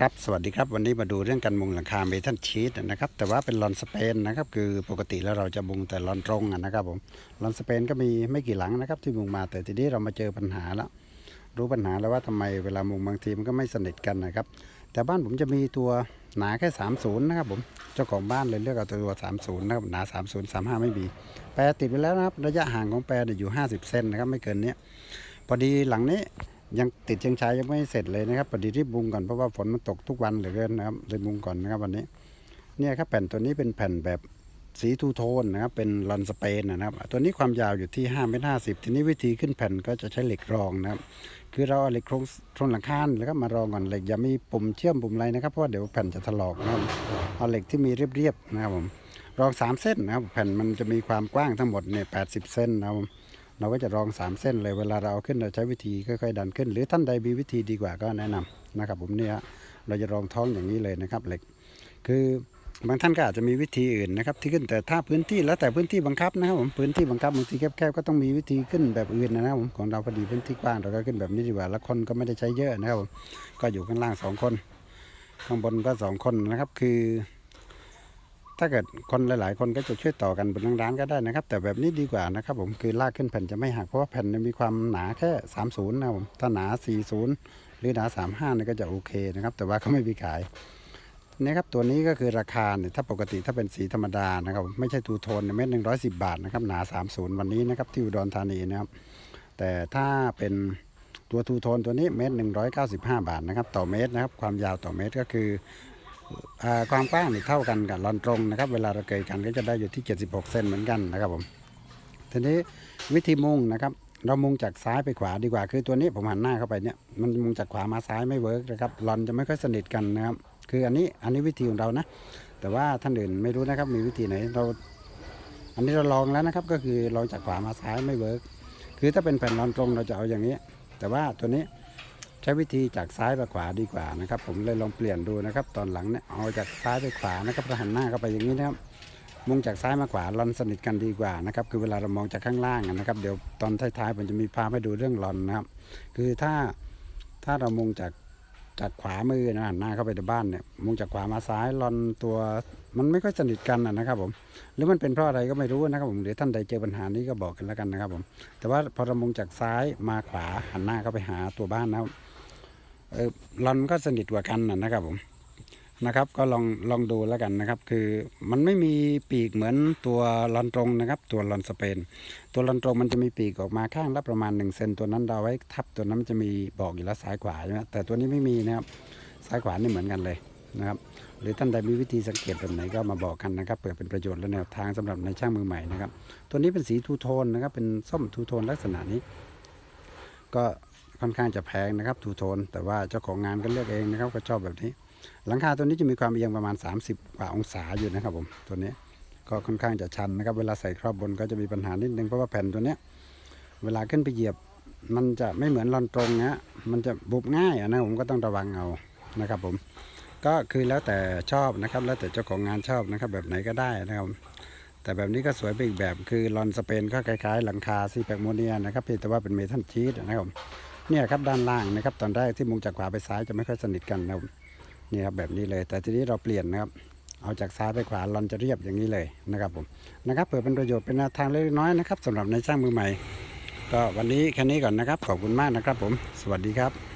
ครับสวัสดีครับวันนี้มาดูเรื่องการมุงหลังคาเมทัลชีตนะครับ แต่ว่าเป็นลอนสเปนนะครับ คือปกติแล้วเราจะมุงแต่ลอนตรงนะครับผมลอนสเปนก็มีไม่กี่หลังนะครับ ที่มุงมาแต่ทีนี้เรามาเจอปัญหาแล้วรู้ปัญหาแล้วว่าทำไมเวลามุงบางทีมันก็ไม่สนิทกันนะครับ แต่บ้านผมจะมีตัวหนาแค่ 30 นะครับผมเจ้าของบ้านเลยเลือกเอาตัว 30 นะครับหนา 30 35 ไม่มีแปรติดไว้แล้วนะครับระยะห่างของแปรเนี่ยอยู่ 50 เซนนะครับไม่เกินเนี้ยพอดีหลังนี้ ยังติดเชิงชายยังไม่เสร็จเลยนะครับพอดีรีบมุงก่อนเพราะว่าฝนมันตกทุกวันเหลือเกินนะครับเลยมุงก่อนนะครับวันนี้เนี่ยครับแผ่นตัวนี้เป็นแผ่นแบบสีทูโทนนะครับเป็นลอนสเปนนะครับ ตัวนี้ความยาวอยู่ที่5เมตรห้ทีนี้วิธีขึ้นแผ่นก็จะใช้เหล็กรองนะครับ คือเราเอาเหล็กโครงโครงหลังคานแล้วก็มารองก่อนเหล็กอย่ามีปุ่มเชื่อมปุ่มอะไรนะครับเพราะว่าเดี๋ยวแผ่นจะถลอกนะครับเอาเหล็กที่มีเรียบๆนะครับผมรองสามเส้นนะครับแผ่นมันจะมีความกว้างทั้งหมดเนี่ยแปดสิบเซนนะครับผม เราก็จะรอง 3 เส้นเลยเวลาเราเอาขึ้นเราใช้วิธีค่อยๆดันขึ้น หรือท่านใดมีวิธีดีกว่าก็แนะนำนะครับ ผมเนี่ยเราจะรองท้องอย่างนี้เลยนะครับเหล็ก คือบางท่านก็อาจจะมีวิธีอื่นนะครับที่ขึ้นแต่ถ้าพื้นที่แล้วแต่พื้นที่บังคับนะครับผมพื้นที่บังคับบางทีแคบๆก็ต้องมีวิธีขึ้นแบบอื่นนะครับผมของเราพอดีพื้นที่กว้างเราก็ขึ้นแบบนี้ดีกว่าแล้วคนก็ไม่ได้ใช้เยอะนะครับผมก็อยู่ข้างล่างสองคน ข้างบนก็สองคนนะครับคือ ถ้าเกิดคนหลายๆ คนก็จะช่วยต่อกันบนร้านก็ได้นะครับ แต่แบบนี้ดีกว่านะครับผมคือลากขึ้นแผ่นจะไม่หักเพราะว่าแผ่นมีความหนาแค่ 30นะครับผมถ้าหนา 40 หรือหนา 35เนี่ยก็จะโอเคนะครับ แต่ว่าเขาไม่มีขายนี่ครับตัวนี้ก็คือราคาเนี่ยถ้าปกติถ้าเป็นสีธรรมดานะครับไม่ใช่ทูโทนเนี่ยเม็ดหนึ่งร้อยสิบบาทนะครับหนา30วันนี้นะครับที่อุดรธานีนะครับแต่ถ้าเป็นตัวทูโทนตัวนี้เม็ดหนึ่งร้อยเก้าสิบห้าบาทนะครับต่อเมตรนะครับความยาวต่อเมตรก็คือ ความกว้างนี่เท่ากันกับลอนตรงนะครับ เวลาเราเกยกันก็จะได้อยู่ที่ 76 เซนเหมือนกันนะครับผมทีนี้วิธีมุงนะครับเรามุงจากซ้ายไปขวาดีกว่า คือตัวนี้ผมหันหน้าเข้าไปเนี่ยมันมุงจากขวามาซ้ายไม่เวิร์กนะครับลอนจะไม่ค่อยสนิทกันนะครับ คืออันนี้อันนี้วิธีของเรานะ แต่ว่าท่านอื่นไม่รู้นะครับมีวิธีไหนเราอันนี้เราลองแล้วนะครับก็คือลองจากขวามาซ้ายไม่เวิร์กคือถ้าเป็นแผ่นลอนตรงเราจะเอาอย่างนี้ แต่ว่าตัวนี้ ใช้วิธีจากซ้ายไปขวาดีกว่านะครับ ผมเลยลองเปลี่ยนดูนะครับ ตอนหลังเนี่ยเอาจากซ้ายไปขวานะครับเราหันหน้าเข้าไปอย่างนี้นะครับมุงจากซ้ายมาขวาลอนสนิทกันดีกว่านะครับคือเวลาเรามองจากข้างล่างนะครับ เดี๋ยวตอนท้ายๆผมจะมีพาให้ดูเรื่องลอนนะครับ คือถ้าถ้าเรามุงจากจากขวามือนะหันหน้าเข้าไปในบ้านเนี่ยมุงจากขวามาซ้ายลอนตัวมันไม่ค่อยสนิทกันนะครับผมหรือมันเป็นเพราะอะไรก็ไม่รู้นะครับผมเดี๋ยวท่านใดเจอปัญหานี้ก็บอกกันแล้วกันนะครับผมแต่ว่าพอเรามุงจากซ้ายมาขวาหันหน้าเข้าไปหาตัวบ้านนะครับ เอนก็สนิทกว่ากันนะครับผมนะครับ ก็ลองลองดูแล้วกันนะครับ คือมันไม่มีปีกเหมือนตัวลอนตรงนะครับ ตัวลอนสเปน ตัวลอนตรงมันจะมีปีกออกมาข้างละประมาณ1เซนตัวนั้นเราไว้ทับตัวนั้นมันจะมีบอกอยู่แล้วซ้ายขวาใช่ไหมแต่ตัวนี้ไม่มีนะครับซ้ายขวานี่เหมือนกันเลยนะครับหรือท่านใดมีวิธีสังเกตแบบไหนก็มาบอกกันนะครับเผื่อเป็นประโยชน์และแนวทางสำหรับในช่างมือใหม่นะครับ ตัวนี้เป็นสีทูโทนนะครับเป็นส้มทูโทนลักษณะนี้ ก็ ค่อนข้างจะแพงนะครับทูโทน แต่ว่าเจ้าของงานก็เลือกเองนะครับก็ชอบแบบนี้ หลังคาตัวนี้จะมีความเอียงประมาณ 30กว่าองศาอยู่นะครับผมตัวนี้ก็ค่อนข้างจะชันนะครับ เวลาใส่ครอบบนก็จะมีปัญหานิดนึงเพราะว่าแผ่นตัวเนี้ยเวลาขึ้นไปเหยียบ มันจะไม่เหมือนลอนตรงนะมันจะบุบง่ายนะผมก็ต้องระวังเอานะครับผมก็คือแล้วแต่ชอบนะครับ แล้วแต่เจ้าของงานชอบนะครับ แบบไหนก็ได้นะครับ แต่แบบนี้ก็สวยไปอีกแบบคือลอนสเปนก็คล้ายๆ หลังคาซีแพคโมเนียนะครับเพียงแต่ว่าเป็นเมทัลชีตนะครับ เนี่ยครับด้านล่างนะครับตอนแรกที่มุงจากขวาไปซ้ายจะไม่ค่อยสนิทกันนะนี่ครับแบบนี้เลย แต่ทีนี้เราเปลี่ยนนะครับเอาจากซ้ายไปขวาลอนจะเรียบอย่างนี้เลยนะครับผมนะครับเผื่อเป็นประโยชน์เป็นแนวทางเล็กน้อยนะครับสำหรับในช่างมือใหม่ ก็วันนี้แค่นี้ก่อนนะครับขอบคุณมากนะครับผม สวัสดีครับ